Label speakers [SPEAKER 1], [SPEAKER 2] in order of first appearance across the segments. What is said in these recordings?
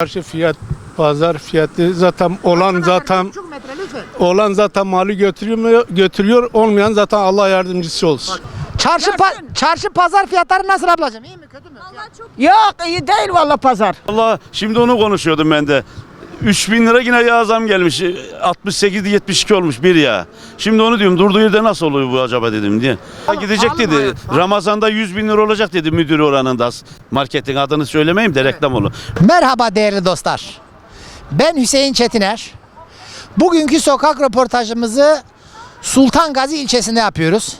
[SPEAKER 1] Karşı fiyat pazar fiyatı zaten olan zaten olan zaten malı götürüyor götürüyor olmayan zaten Allah yardımcısı olsun.
[SPEAKER 2] Çarşı pa- çarşı pazar fiyatları nasıl ablacığım? İyi mi kötü mü?
[SPEAKER 3] Yok iyi değil valla pazar.
[SPEAKER 4] Allah şimdi onu konuşuyordum ben de. 3000 lira yine yağ zam gelmiş. 68 72 olmuş bir ya. Şimdi onu diyorum durduğu yerde nasıl oluyor bu acaba dedim diye. Ha, gidecek
[SPEAKER 2] pahalı mı
[SPEAKER 4] dedi.
[SPEAKER 2] hayat, pahalı?
[SPEAKER 4] Ramazan'da 100 bin lira olacak dedi müdür oranında. Marketin adını söylemeyeyim de reklam olur.
[SPEAKER 2] Merhaba değerli dostlar. Ben Hüseyin Çetiner. Bugünkü sokak röportajımızı Sultan Gazi ilçesinde yapıyoruz.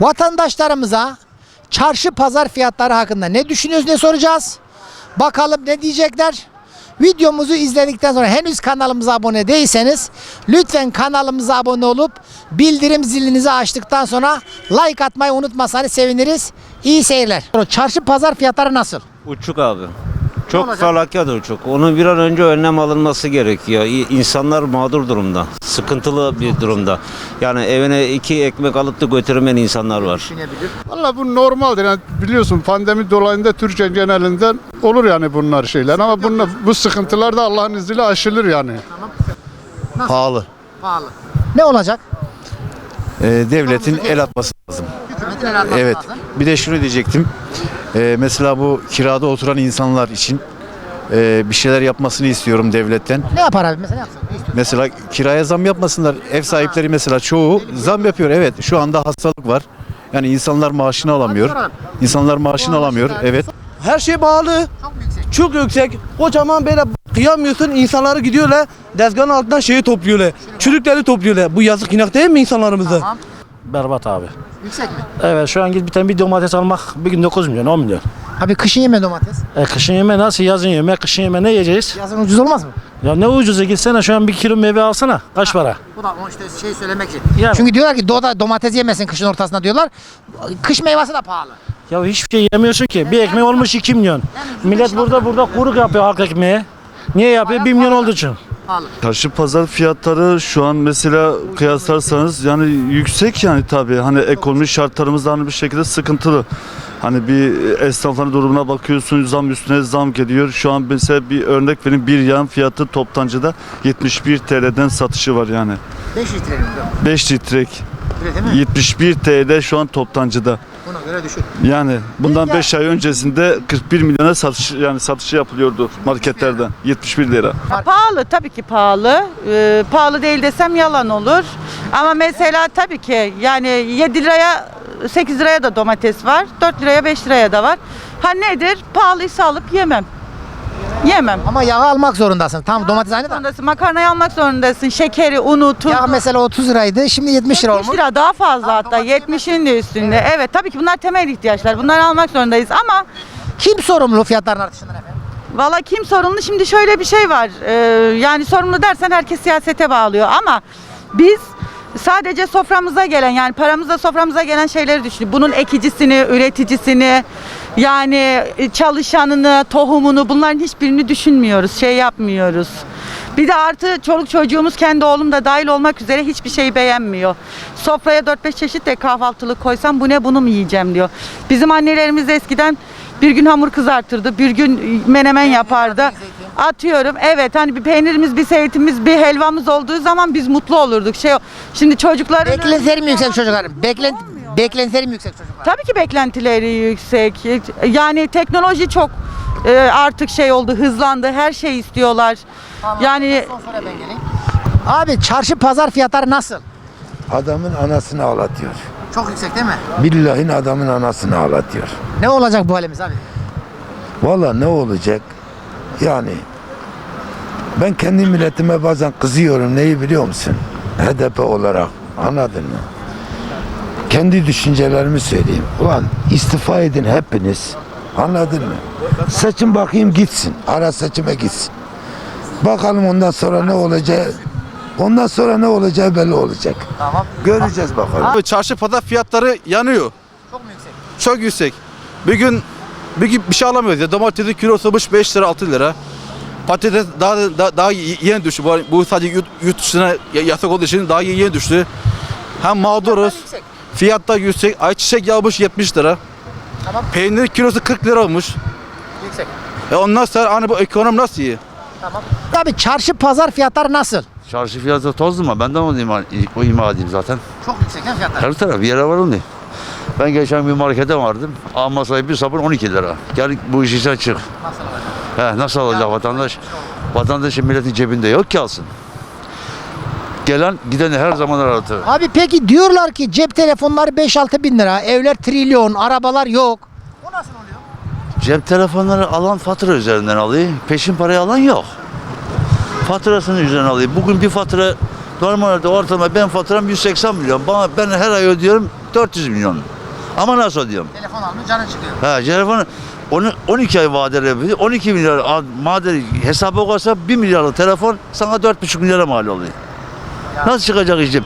[SPEAKER 2] Vatandaşlarımıza çarşı pazar fiyatları hakkında ne düşünüyoruz ne soracağız. Bakalım ne diyecekler. Videomuzu izledikten sonra henüz kanalımıza abone değilseniz lütfen kanalımıza abone olup bildirim zilinizi açtıktan sonra like atmayı unutmasanız seviniriz. İyi seyirler. Çarşı pazar fiyatları nasıl?
[SPEAKER 5] Uçuk abi. Çok
[SPEAKER 2] olacak?
[SPEAKER 5] felaket uçuk. Onun bir an önce önlem alınması gerekiyor. İ- İnsanlar mağdur durumda. Sıkıntılı bir durumda. Yani evine iki ekmek alıp da götüremeyen insanlar var.
[SPEAKER 1] Valla bu normaldir. Yani biliyorsun pandemi dolayında Türkiye genelinden olur yani bunlar şeyler ama bunlar, bu sıkıntılar da Allah'ın izniyle aşılır yani.
[SPEAKER 6] Pahalı.
[SPEAKER 2] Pahalı. Ne olacak?
[SPEAKER 6] Ee, devletin el atması lazım. Evet. Bir de şunu diyecektim. Ee, mesela bu kirada oturan insanlar için e, bir şeyler yapmasını istiyorum devletten.
[SPEAKER 2] Ne yapar abi mesela ne yapsın? Ne istiyorsun?
[SPEAKER 6] Mesela kiraya zam yapmasınlar. Ev sahipleri mesela çoğu zam yapıyor. Evet. Şu anda hastalık var. Yani insanlar maaşını alamıyor. İnsanlar maaşını alamıyor. Evet.
[SPEAKER 7] Her şey pahalı.
[SPEAKER 2] Çok yüksek?
[SPEAKER 7] Çok yüksek. Kocaman böyle kıyamıyorsun. insanları gidiyorlar. Dezgahın altından şeyi topluyorlar. Çürükleri topluyorlar. Bu yazık günah değil mi insanlarımıza?
[SPEAKER 2] Tamam.
[SPEAKER 8] Berbat abi.
[SPEAKER 2] Yüksek mi?
[SPEAKER 8] Evet şu an gidip bir domates almak bir gün 9 milyon 10 milyon.
[SPEAKER 2] Abi kışın yeme domates.
[SPEAKER 8] E kışın yeme nasıl yazın yeme kışın yeme ne yiyeceğiz?
[SPEAKER 2] Yazın ucuz olmaz mı?
[SPEAKER 8] Ya ne ucuza gitsene şu an bir kilo meyve alsana kaç para?
[SPEAKER 2] Bu da o işte şey söylemek için.
[SPEAKER 8] Ya,
[SPEAKER 2] Çünkü diyorlar ki doğuda domates yemesin kışın ortasında diyorlar. Kış meyvesi de pahalı.
[SPEAKER 8] ya hiçbir şey yemiyorsun ki bir ekmek olmuş 2 milyon. Millet burada burada kuruk yapıyor halk ekmeği. Niye yapıyor? 1 milyon olduğu için.
[SPEAKER 9] Çarşı pazar fiyatları şu an mesela kıyaslarsanız yani yüksek yani tabii hani ekonomi şartlarımız da hani bir şekilde sıkıntılı. Hani bir esnafların durumuna bakıyorsun zam üstüne zam geliyor. Şu an mesela bir örnek vereyim bir yağın fiyatı toptancıda 71 TL'den satışı var yani.
[SPEAKER 2] 5 litre mi?
[SPEAKER 9] 5 litrelik
[SPEAKER 2] Öyle değil mi?
[SPEAKER 9] 71 TL şu an toptancıda.
[SPEAKER 2] Buna göre düşün.
[SPEAKER 9] Yani bundan
[SPEAKER 2] Ya-
[SPEAKER 9] 5 ay öncesinde 41 milyona satış yani satışı yapılıyordu marketlerden. 71 lira.
[SPEAKER 3] Pahalı tabii ki pahalı. Ee, pahalı değil desem yalan olur. Ama mesela tabii ki yani 7 liraya 8 liraya da domates var. 4 liraya 5 liraya da var. Ha nedir? Pahalıysa alıp yemem. Yemem.
[SPEAKER 2] Ama yağı almak zorundasın. Tamam domates aynı da.
[SPEAKER 3] Zorundasın, makarnayı almak zorundasın. Şekeri, unu, tuzu.
[SPEAKER 2] Yağ mesela 30 liraydı. Şimdi 70 lira
[SPEAKER 3] 70
[SPEAKER 2] olmuş.
[SPEAKER 3] lira daha fazla hatta 70'in de üstünde. Evet tabii ki bunlar temel ihtiyaçlar. Bunları almak zorundayız ama
[SPEAKER 2] Kim sorumlu fiyatların artışından efendim?
[SPEAKER 3] Valla kim sorumlu? Şimdi şöyle bir şey var. Ee, yani sorumlu dersen herkes siyasete bağlıyor ama biz sadece soframıza gelen yani paramızla soframıza gelen şeyleri düşünüyoruz. Bunun ekicisini, üreticisini yani çalışanını, tohumunu bunların hiçbirini düşünmüyoruz. Şey yapmıyoruz. Bir de artı çoluk çocuğumuz kendi oğlum da dahil olmak üzere hiçbir şeyi beğenmiyor. Sofraya 4-5 çeşit de kahvaltılık koysam bu ne bunu mu yiyeceğim diyor. Bizim annelerimiz eskiden bir gün hamur kızartırdı, bir gün menemen yapardı. Atıyorum evet hani bir peynirimiz, bir zeytimiz, bir helvamız olduğu zaman biz mutlu olurduk. Şey şimdi çocukların
[SPEAKER 2] Beklentileri mi yüksek çocukların? Beklent beklentileri mi yüksek çocuklar?
[SPEAKER 3] Tabii ki beklentileri yüksek. Yani teknoloji çok e, artık şey oldu, hızlandı. Her şey istiyorlar. Yani
[SPEAKER 2] Abi çarşı pazar fiyatları nasıl?
[SPEAKER 10] Adamın anasını ağlatıyor.
[SPEAKER 2] Çok yüksek değil mi?
[SPEAKER 10] Billahi adamın anasını ağlatıyor.
[SPEAKER 2] Ne olacak bu halimiz abi?
[SPEAKER 10] Valla ne olacak? Yani ben kendi milletime bazen kızıyorum. Neyi biliyor musun? HDP olarak. Anladın mı? Kendi düşüncelerimi söyleyeyim. Ulan istifa edin hepiniz. Anladın mı? Seçim bakayım gitsin. Ara seçime gitsin. Bakalım ondan sonra ne olacağı Ondan sonra ne olacağı belli olacak.
[SPEAKER 2] Tamam.
[SPEAKER 10] Göreceğiz bakalım.
[SPEAKER 7] Abi çarşı pazar fiyatları yanıyor.
[SPEAKER 2] Çok mu yüksek?
[SPEAKER 7] Çok yüksek. Bir gün bir gün bir şey alamıyoruz ya. Domatesin kilosu olmuş 5 lira 6 lira. Patates daha daha, daha yeni düştü. Bu, bu sadece yurt, yurt dışına yasak olduğu için daha yeni düştü. Hem mağduruz. Fiyatlar yüksek. Ayçiçek yağı olmuş 70 lira.
[SPEAKER 2] Tamam.
[SPEAKER 7] Peynir kilosu 40 lira olmuş.
[SPEAKER 2] Yüksek.
[SPEAKER 11] E ondan sonra hani bu ekonomi nasıl iyi?
[SPEAKER 2] Abi çarşı pazar fiyatları nasıl?
[SPEAKER 12] Çarşı fiyatı tozlu mu? Ben de onu ima, o ima edeyim zaten.
[SPEAKER 2] Çok yüksek değil fiyatlar?
[SPEAKER 12] Her taraf bir yere varım diye. Ben geçen bir markete vardım. Alma sayı bir sabun 12 lira. Gel bu iş işten çık. He, nasıl alacak vatandaş? Vatandaşın milletin cebinde yok ki alsın. Gelen gideni her zaman aratır.
[SPEAKER 2] Abi peki diyorlar ki cep telefonları 5-6 bin lira, evler trilyon, arabalar yok. O nasıl oluyor?
[SPEAKER 12] Cep telefonları alan fatura üzerinden alıyor. Peşin parayı alan yok. Faturasını üzerinden alıyor. Bugün bir fatura normalde ortalama ben faturam 180 milyon. Bana, ben her ay ödüyorum 400 milyon. Ama nasıl ödüyorum?
[SPEAKER 2] Telefon almış canın çıkıyor.
[SPEAKER 12] Ha, telefonu onu 12 ay vadeli yapıyor. 12 milyar ad- madeli hesaba koysa 1 milyarlık telefon sana 4,5 milyara mal oluyor. Nasıl çıkacak işim?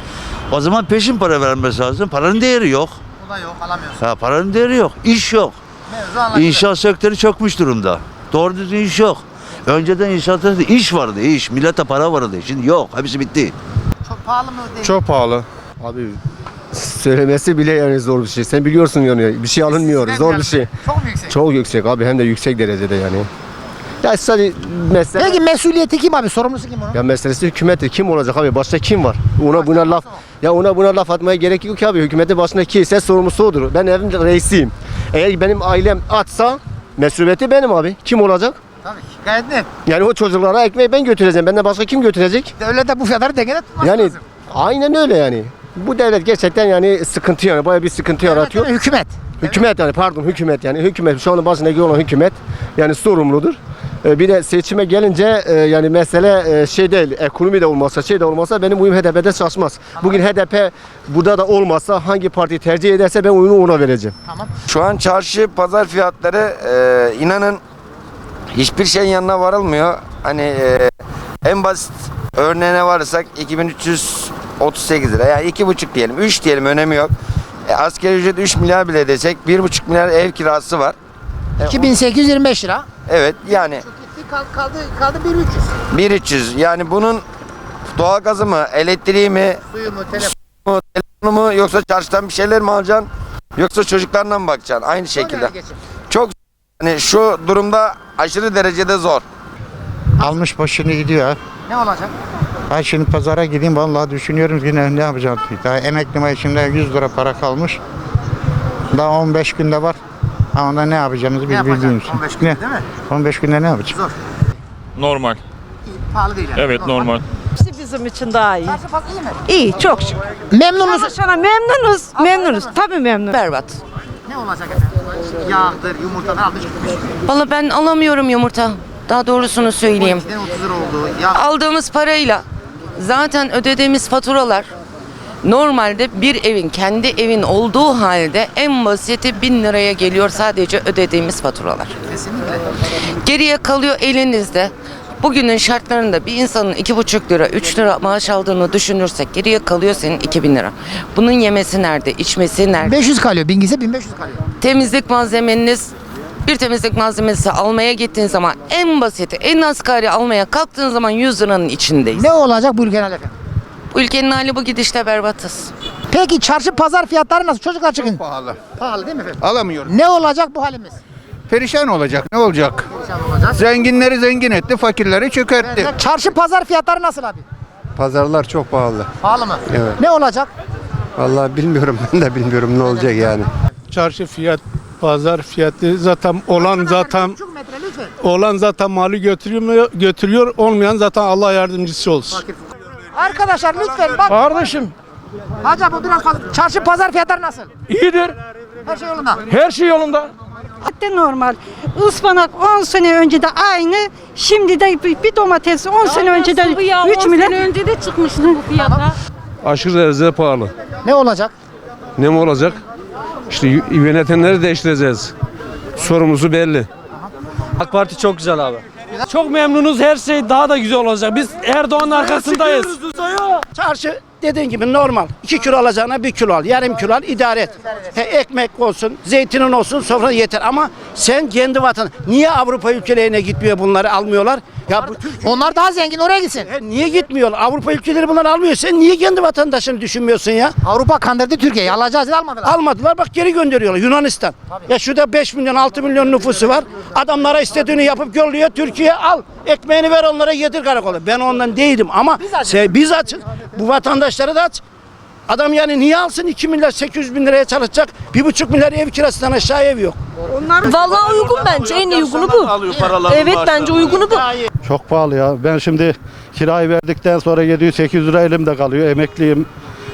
[SPEAKER 12] O zaman peşin para vermesi lazım. Paranın değeri yok.
[SPEAKER 2] Bu da yok alamıyorsun.
[SPEAKER 12] Ha, paranın değeri yok. İş yok.
[SPEAKER 2] Mevzu.
[SPEAKER 12] İnşaat sektörü çökmüş durumda. Doğru düzgün iş yok. Önceden inşaatta iş vardı, iş. Millete para vardı. Şimdi yok. Hepsi bitti.
[SPEAKER 2] Çok pahalı mı değil?
[SPEAKER 13] Çok pahalı. Abi söylemesi bile yani zor bir şey. Sen biliyorsun yani bir şey alınmıyor. Zor bir şey.
[SPEAKER 2] Çok yüksek?
[SPEAKER 13] Çok yüksek abi hem de yüksek derecede yani. Ya sadece mesele
[SPEAKER 2] Peki mesuliyeti kim abi? Sorumlusu kim onun?
[SPEAKER 13] ya meselesi hükümettir. Kim olacak abi? Başta kim var? Ona buna laf ya ona buna laf atmaya gerek yok ki abi. Hükümetin başında kimse sorumlusu odur. Ben evin reisiyim. Eğer benim ailem atsa mesuliyeti benim abi. Kim olacak?
[SPEAKER 2] Tabii ki. Gayet net.
[SPEAKER 13] Yani o çocuklara ekmeği ben götüreceğim. Benden başka kim götürecek?
[SPEAKER 2] Devlet de bu fiyatları dengede tutması
[SPEAKER 13] Yani
[SPEAKER 2] lazım.
[SPEAKER 13] aynen öyle yani. Bu devlet gerçekten yani sıkıntı yani bayağı bir sıkıntı yaratıyor.
[SPEAKER 2] Devlet, Hükümet.
[SPEAKER 13] Hükümet yani pardon hükümet yani hükümet şu anda başındaki olan hükümet yani sorumludur. Ee, Bir de seçime gelince e, yani mesele e, şey değil ekonomi de olmasa şey de olmasa benim uyum HDP'de şaşmaz. Bugün HDP burada da olmasa hangi parti tercih ederse ben oyumu ona vereceğim.
[SPEAKER 14] Şu an çarşı pazar fiyatları e, inanın hiçbir şeyin yanına varılmıyor. Hani e, en basit örneğine varırsak 2338 lira yani iki buçuk diyelim 3 diyelim önemi yok. E, asgari ücret 3 milyar bile desek 1,5 milyar ev kirası var.
[SPEAKER 2] 2825 lira.
[SPEAKER 14] Evet yani
[SPEAKER 2] Kaldı, kaldı, kaldı 1300.
[SPEAKER 14] 1300 yani bunun doğalgazı mı elektriği mi
[SPEAKER 2] Suyu mu, telefon
[SPEAKER 14] mu, telefonu mu yoksa çarşıdan bir şeyler mi alacaksın yoksa çocuklarına mı bakacaksın aynı şekilde. Çok hani şu durumda aşırı derecede zor.
[SPEAKER 15] Almış başını gidiyor.
[SPEAKER 2] Ne olacak?
[SPEAKER 15] Ben şimdi pazara gideyim vallahi düşünüyorum yine ne yapacağım. Daha emekli maaşımda 100 lira para kalmış. Daha 15 günde var. Ama onda ne yapacağımızı biz bilmiyoruz.
[SPEAKER 2] 15 gün
[SPEAKER 15] Ne?
[SPEAKER 2] değil mi?
[SPEAKER 15] 15 günde ne yapacağız?
[SPEAKER 7] Normal.
[SPEAKER 2] Pahalı değil yani.
[SPEAKER 7] Evet normal.
[SPEAKER 16] Hepsi bizim için daha iyi.
[SPEAKER 2] Çarşı pazar iyi mi?
[SPEAKER 16] İyi, çok şükür.
[SPEAKER 2] Memnun musun?
[SPEAKER 16] Çalışana memnunuz, memnunuz. Tabii memnun. Berbat.
[SPEAKER 2] Ne olacak efendim? Yağdır, yumurta ne almış gitmiş.
[SPEAKER 16] Valla ben alamıyorum yumurta. Daha doğrusunu söyleyeyim.
[SPEAKER 2] 12'den 30 lira oldu. Yağ
[SPEAKER 16] Aldığımız parayla zaten ödediğimiz faturalar normalde bir evin kendi evin olduğu halde en basiti bin liraya geliyor sadece ödediğimiz faturalar.
[SPEAKER 2] kesinlikle.
[SPEAKER 16] Geriye kalıyor elinizde. Bugünün şartlarında bir insanın iki buçuk lira, üç lira maaş aldığını düşünürsek geriye kalıyor senin 2000 lira. Bunun yemesi nerede, içmesi nerede?
[SPEAKER 2] 500 kalıyor. Bin gitse 1500 kalıyor.
[SPEAKER 16] temizlik malzemeniz bir temizlik malzemesi almaya gittiğin zaman en basiti, en asgari almaya kalktığın zaman 100 liranın içindeyiz.
[SPEAKER 2] Ne olacak bu ülkenin efendim?
[SPEAKER 16] Ülkenin hali bu gidişte berbatız.
[SPEAKER 2] Peki çarşı pazar fiyatları nasıl? Çocuklar çıkın.
[SPEAKER 13] Pahalı.
[SPEAKER 2] Pahalı değil mi efendim?
[SPEAKER 13] Alamıyorum.
[SPEAKER 2] Ne olacak bu halimiz?
[SPEAKER 13] Perişan olacak ne olacak? Zenginleri zengin etti, fakirleri çökertti.
[SPEAKER 2] Çarşı pazar fiyatları nasıl abi?
[SPEAKER 13] Pazarlar çok pahalı.
[SPEAKER 2] Pahalı mı?
[SPEAKER 13] Evet.
[SPEAKER 2] Ne olacak?
[SPEAKER 13] Vallahi bilmiyorum ben de bilmiyorum ne olacak yani.
[SPEAKER 17] Çarşı fiyat, pazar fiyatı zaten olan zaten olan zaten malı götürüyor götürüyor olmayan zaten Allah yardımcısı olsun.
[SPEAKER 2] Arkadaşlar lütfen bak.
[SPEAKER 8] Kardeşim
[SPEAKER 2] Hacı bu biraz fazla. Çarşı pazar fiyatları nasıl?
[SPEAKER 8] iyidir.
[SPEAKER 2] Her şey yolunda.
[SPEAKER 8] Her şey yolunda.
[SPEAKER 16] Hatta normal. Ispanak 10 sene önce de aynı. Şimdi de bir domates 10 sene önce de 3 milyon. önce de çıkmıştı bu fiyata.
[SPEAKER 7] Aşırı derecede pahalı.
[SPEAKER 2] Ne olacak?
[SPEAKER 7] Ne mi olacak? İşte yönetenleri değiştireceğiz. Sorumlusu belli.
[SPEAKER 8] AK Parti çok güzel abi. Çok memnunuz. Her şey daha da güzel olacak. Biz Erdoğan'ın arkasındayız.
[SPEAKER 2] Çarşı
[SPEAKER 18] dediğin gibi normal. 2 kilo alacağına 1 kilo al. Yarım kilo al idare et. He, ekmek olsun, zeytinin olsun sofra yeter. Ama sen kendi vatan. Niye Avrupa ülkelerine gitmiyor bunları almıyorlar? Ya bu
[SPEAKER 2] Onlar daha zengin oraya gitsin.
[SPEAKER 18] He, niye gitmiyorlar? Avrupa ülkeleri bunları almıyor. Sen niye kendi vatandaşını düşünmüyorsun ya?
[SPEAKER 2] Avrupa kandırdı Türkiye'yi. Alacağız dedi almadılar.
[SPEAKER 18] Almadılar bak geri gönderiyorlar Yunanistan. Ya şurada 5 milyon 6 milyon nüfusu var. Adamlara istediğini yapıp yolluyor Türkiye al. Ekmeğini ver onlara yedir karakola. Ben ondan değilim ama biz, biz açız. Bu vatandaşları da aç. Adam yani niye alsın 2 milyar 800 bin liraya çalışacak? 1,5 milyar ev kirasından aşağı ev yok.
[SPEAKER 19] Vallahi uygun bence. En uygunu bu. Evet bence uygunu bu.
[SPEAKER 20] Çok pahalı ya. Ben şimdi kirayı verdikten sonra 700-800 lira elimde kalıyor. Emekliyim.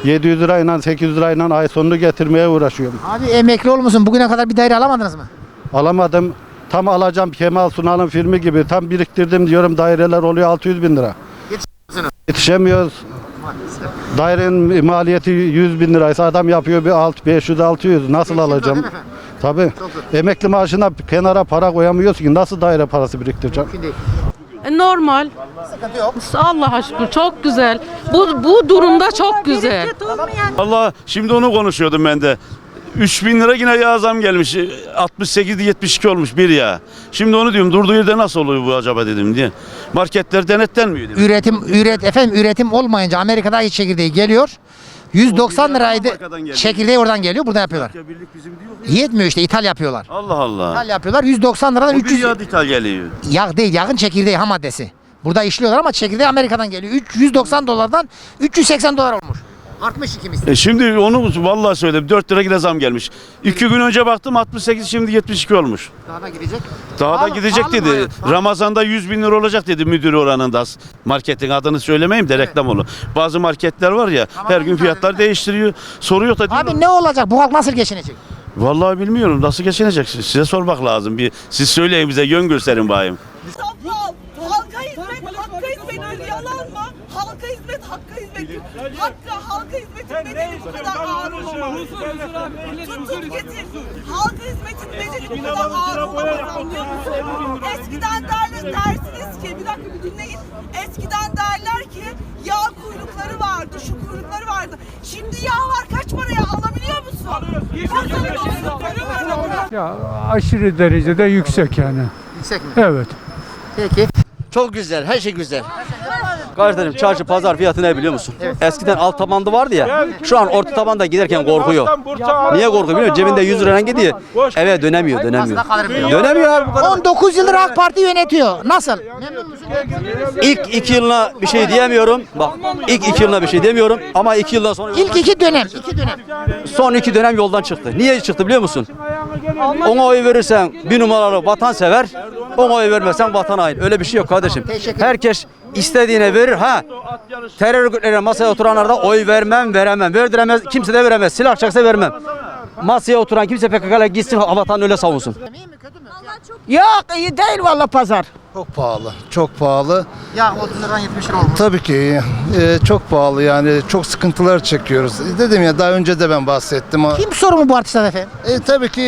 [SPEAKER 20] 700 lirayla 800 lirayla ay sonunu getirmeye uğraşıyorum.
[SPEAKER 2] Abi emekli olmuşsun. Bugüne kadar bir daire alamadınız mı?
[SPEAKER 20] Alamadım. Tam alacağım Kemal Sunal'ın filmi gibi. Tam biriktirdim diyorum daireler oluyor 600 bin lira. Yetişemiyoruz. Dairenin maliyeti 100 bin liraysa adam yapıyor bir alt 500 600 nasıl alacağım? Tabii. Emekli maaşına kenara para koyamıyoruz ki nasıl daire parası biriktireceğim?
[SPEAKER 19] Normal.
[SPEAKER 2] Sıkıntı yok.
[SPEAKER 19] Allah'a şükür çok güzel. Bu bu durumda çok güzel.
[SPEAKER 4] Allah şimdi onu konuşuyordum ben de. 3000 lira yine yağ zam gelmiş. 68 72 olmuş bir ya. Şimdi onu diyorum durduğu yerde nasıl oluyor bu acaba dedim diye. Marketler denetlenmiyor dedim.
[SPEAKER 2] Üretim üret efendim üretim olmayınca Amerika'da hiç çekirdeği geliyor. 190 liraydı. Çekirdeği oradan geliyor, burada yapıyorlar. Yetmiyor işte ithal yapıyorlar.
[SPEAKER 4] Allah Allah.
[SPEAKER 2] İthal yapıyorlar. 190 liradan
[SPEAKER 4] O bir
[SPEAKER 2] 300
[SPEAKER 4] yağ ithal geliyor.
[SPEAKER 2] yağ değil, yağın çekirdeği ham maddesi. Burada işliyorlar ama çekirdeği Amerika'dan geliyor. 3 190 dolardan 380 dolar olmuş. Artmış iki misli.
[SPEAKER 4] E şimdi onu vallahi söyledim 4 lira yine zam gelmiş. 2 gün önce baktım 68 şimdi 72 olmuş.
[SPEAKER 2] Daha da gidecek.
[SPEAKER 4] Daha da
[SPEAKER 2] Pahalı-
[SPEAKER 4] gidecek
[SPEAKER 2] pahalı mı
[SPEAKER 4] dedi.
[SPEAKER 2] hayat? Pahalı.
[SPEAKER 4] Ramazan'da 100 bin lira olacak dedi müdür oranında. Marketin adını söylemeyeyim de reklam olur. Bazı marketler var ya her gün fiyatlar değiştiriyor. Soruyor da diyorum.
[SPEAKER 2] Abi ne olacak? Bu halk nasıl geçinecek?
[SPEAKER 4] Vallahi bilmiyorum nasıl geçinecek. Size sormak lazım. Bir siz söyleyin bize yön gösterin bayım.
[SPEAKER 19] Halka hizmet, hakka hizmettir. Yalan mı? Halka hizmet, hakka hizmettir. Hakka, halka hizmetin bedeli bu kadar ağır olamaz. Tutun getir. Halka hizmetin bedeli bu kadar ağır olamaz anlıyor musun? Eskiden derler, dersiniz ki, bir dakika bir dinleyin. Eskiden derler ki yağ kuyrukları vardı, şu kuyrukları vardı. Şimdi yağ var kaç paraya alabiliyor musun? Alıyorsun.
[SPEAKER 8] Ya aşırı derecede yüksek yani.
[SPEAKER 2] Yüksek mi?
[SPEAKER 8] Evet.
[SPEAKER 2] Peki.
[SPEAKER 18] Çok güzel, her şey güzel.
[SPEAKER 11] Kardeşim çarşı pazar fiyatı ne biliyor musun? Eskiden alt tabandı vardı ya. Şu an orta tabanda giderken korkuyor. Niye korkuyor biliyor musun? Cebinde 100 lirayla gidiyor. Eve dönemiyor, dönemiyor. Dönemiyor abi bu kadar.
[SPEAKER 2] 19 yıldır AK Parti yönetiyor. Nasıl? Memnun musun?
[SPEAKER 11] İlk iki yılına bir şey diyemiyorum. Bak ilk iki yılına bir şey demiyorum ama iki yıldan sonra
[SPEAKER 2] İlk iki dönem. iki dönem.
[SPEAKER 11] son iki dönem yoldan çıktı. Niye çıktı biliyor musun? Ona oy verirsen bir numaralı vatansever, ona oy vermezsen vatan hain. Öyle bir şey yok kardeşim. Herkes istediğine verir. Ha terör örgütlerine masaya oturanlar da oy vermem veremem. Verdiremez kimse de veremez. Silah çaksa vermem. Masaya oturan kimse PKK'la gitsin vatan öyle savunsun.
[SPEAKER 18] Yok iyi değil valla pazar.
[SPEAKER 17] Çok pahalı. Çok pahalı.
[SPEAKER 2] Ya 30 liradan 70 lira olmuş.
[SPEAKER 17] Tabii ki e, çok pahalı yani çok sıkıntılar çekiyoruz. Dedim ya daha önce de ben bahsettim.
[SPEAKER 2] Kim sorumlu bu artışlar efendim?
[SPEAKER 17] E, tabii ki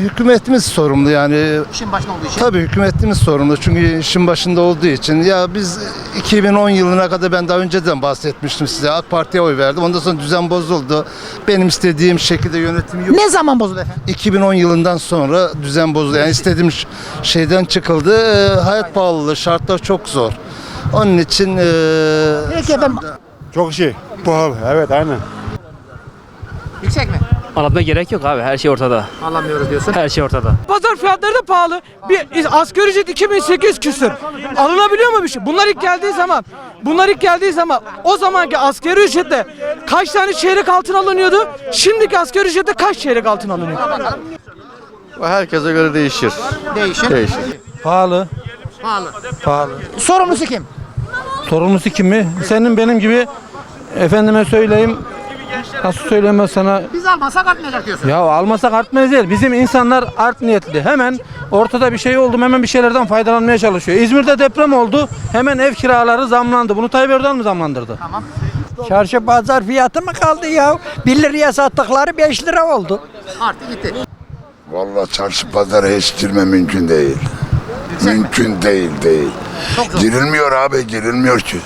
[SPEAKER 17] hükümetimiz sorumlu yani.
[SPEAKER 2] İşin başında olduğu için.
[SPEAKER 17] Tabii hükümetimiz sorumlu çünkü işin başında olduğu için. Ya biz 2010 yılına kadar ben daha önceden bahsetmiştim size. AK Parti'ye oy verdim. Ondan sonra düzen bozuldu. Benim istediğim şekilde yönetim yok.
[SPEAKER 2] Ne zaman bozuldu efendim?
[SPEAKER 17] 2010 yılından sonra düzen bozuldu. Yani istediğim şeyden çıkıldı. E, hayat pahalılığı, şartlar çok zor. Onun için e,
[SPEAKER 2] Peki efendim.
[SPEAKER 20] Çok şey. Pahalı. Evet aynen.
[SPEAKER 2] Yüksek mi?
[SPEAKER 18] Anlatmaya gerek yok abi her şey ortada.
[SPEAKER 2] Alamıyoruz diyorsun.
[SPEAKER 18] Her şey ortada.
[SPEAKER 8] Pazar fiyatları da pahalı. Bir asgari ücret 2800 küsür. Alınabiliyor mu bir şey? Bunlar ilk geldiği zaman, bunlar ilk geldiği zaman o zamanki asgari ücretle kaç tane çeyrek altın alınıyordu? Şimdiki asgari ücretle kaç çeyrek altın alınıyor?
[SPEAKER 20] Herkese göre değişir.
[SPEAKER 2] Değişir.
[SPEAKER 20] Değişir.
[SPEAKER 8] Pahalı.
[SPEAKER 2] Pahalı.
[SPEAKER 8] Pahalı.
[SPEAKER 2] Sorumlusu kim?
[SPEAKER 8] Sorumlusu kim mi? Senin benim gibi efendime söyleyeyim nasıl söyleyeyim sana
[SPEAKER 2] Biz almasak artmayacak diyorsun.
[SPEAKER 8] Ya almasak artmaz değil. Bizim insanlar art niyetli. Hemen ortada bir şey oldu hemen bir şeylerden faydalanmaya çalışıyor. İzmir'de deprem oldu. Hemen ev kiraları zamlandı. Bunu Tayyip Erdoğan mı zamlandırdı?
[SPEAKER 18] Çarşı pazar fiyatı mı kaldı ya? 1 liraya sattıkları 5 lira oldu.
[SPEAKER 2] Arttı gitti.
[SPEAKER 10] Vallahi çarşı pazara hiç girme mümkün değil. Mümkün değil değil.
[SPEAKER 2] Çok zor.
[SPEAKER 10] Girilmiyor abi girilmiyor ki.